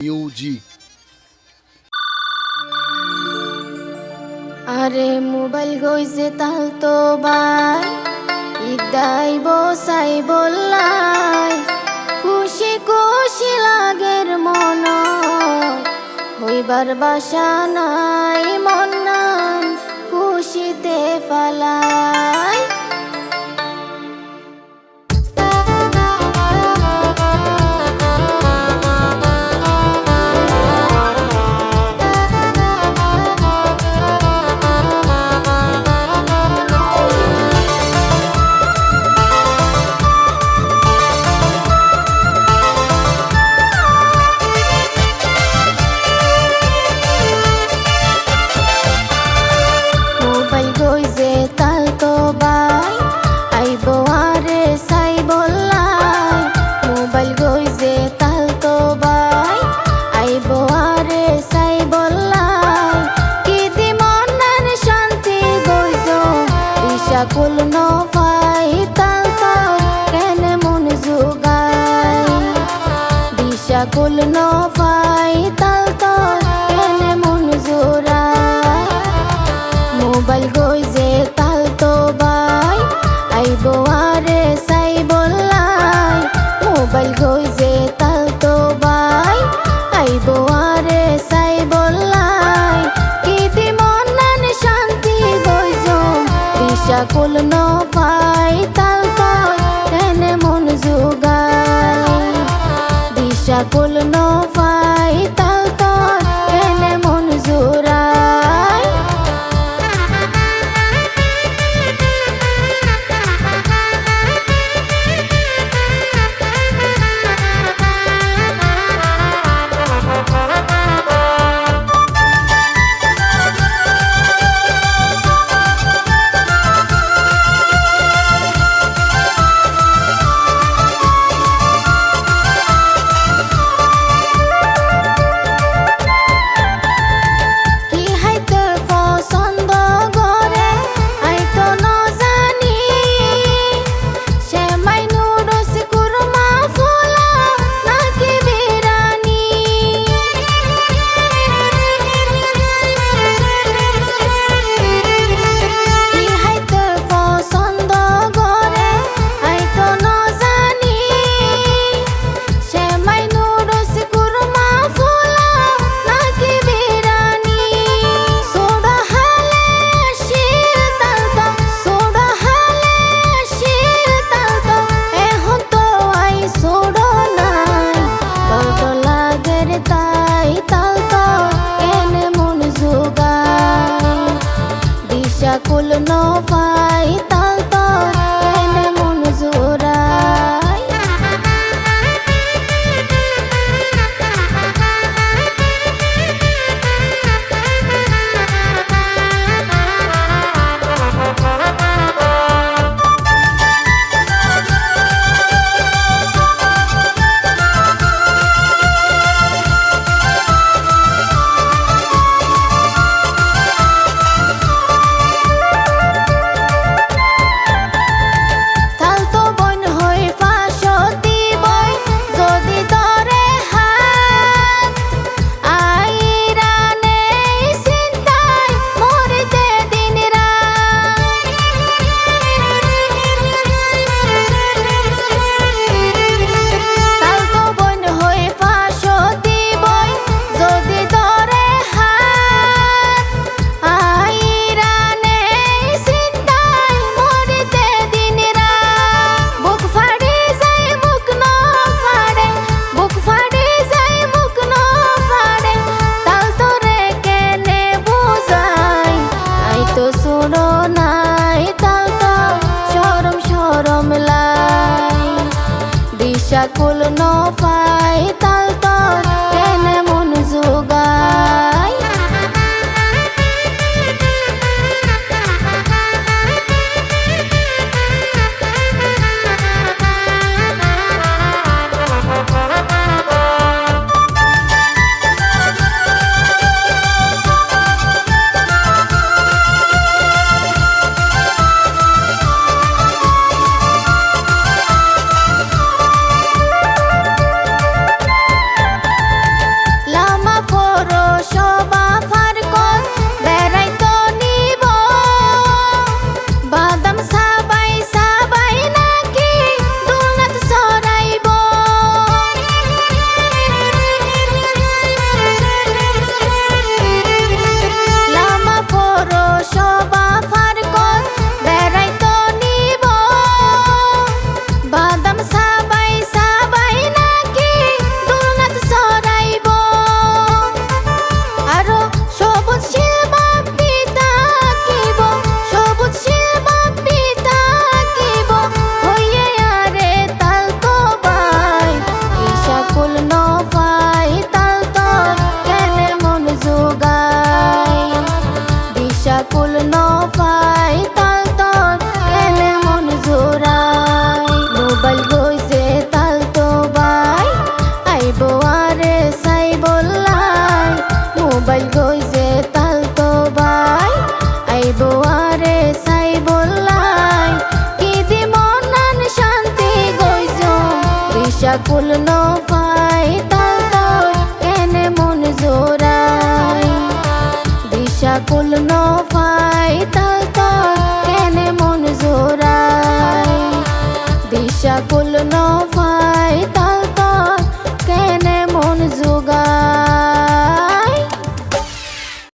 Yuji আরে mobile গইছে তাল তো বাই, ইদাই বসাই বললাই, খুশি খুশি লাগের মন হইবার বাসা নাই মন খুশিতে ফালা ব্যাকুল নবাই তাল তাল কেন মন যোগায় দিশাকুল নবাই ya kulo no fight Yakul no fight দিশাকুল নফাই তাল তোর কেনে মন জোড়াই। দিশাকুল নফাই তাল তোর কেনে